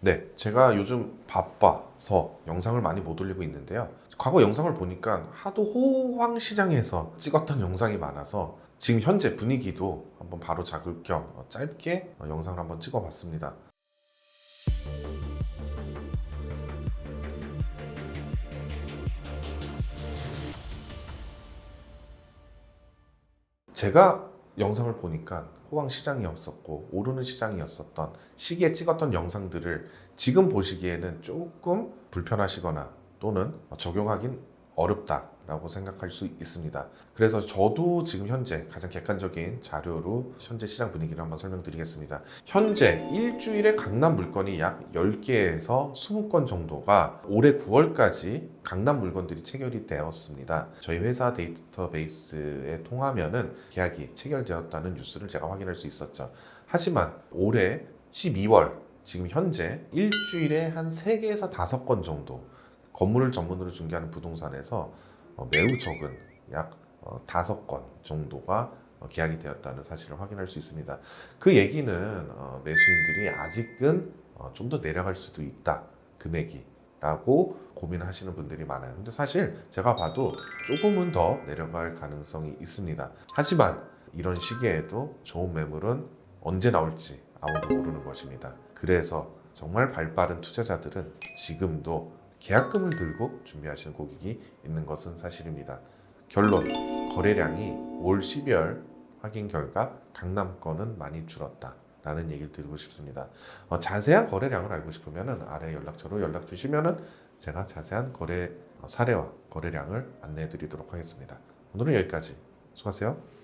네, 제가 요즘 바빠서 영상을 많이 못 올리고 있는데요. 과거 영상을 보니까 하도 호황 시장에서 찍었던 영상이 많아서 지금 현재 분위기도 한번 바로 잡을 겸 어, 짧게 어, 영상을 한번 찍어봤습니다. 제가 영상을 보니까 호황 시장이었었고 오르는 시장이었었던 시기에 찍었던 영상들을 지금 보시기에는 조금 불편하시거나 또는 적용하긴 어렵다라고 생각할 수 있습니다. 그래서 저도 지금 현재 가장 객관적인 자료로 현재 시장 분위기를 한번 설명드리겠습니다. 현재 일주일에 강남 물건이 약 10개에서 20건 정도가 올해 9월까지 강남 물건들이 체결이 되었습니다. 저희 회사 데이터베이스에 통하면은 계약이 체결되었다는 뉴스를 제가 확인할 수 있었죠. 하지만 올해 12월 지금 현재 일주일에 한 3개에서 5건 정도 건물을 전문으로 중개하는 부동산에서 어, 매우 적은 약 어, 다섯 건 정도가 어, 계약이 되었다는 사실을 확인할 수 있습니다. 그 얘기는 어, 매수인들이 아직은 좀 더 내려갈 수도 있다 금액이 라고 고민하시는 분들이 많아요. 근데 사실 제가 봐도 조금은 더 내려갈 가능성이 있습니다. 하지만 이런 시기에도 좋은 매물은 언제 나올지 아무도 모르는 것입니다. 그래서 정말 발 빠른 투자자들은 지금도 계약금을 들고 준비하시는 고객이 있는 것은 사실입니다. 결론 거래량이 올 12월 확인 결과 강남권은 많이 줄었다. 라는 얘기를 드리고 싶습니다. 어, 자세한 거래량을 알고 싶으면 아래 연락처로 연락 주시면 제가 자세한 거래 어, 사례와 거래량을 안내해 드리도록 하겠습니다. 오늘은 여기까지. 수고하세요.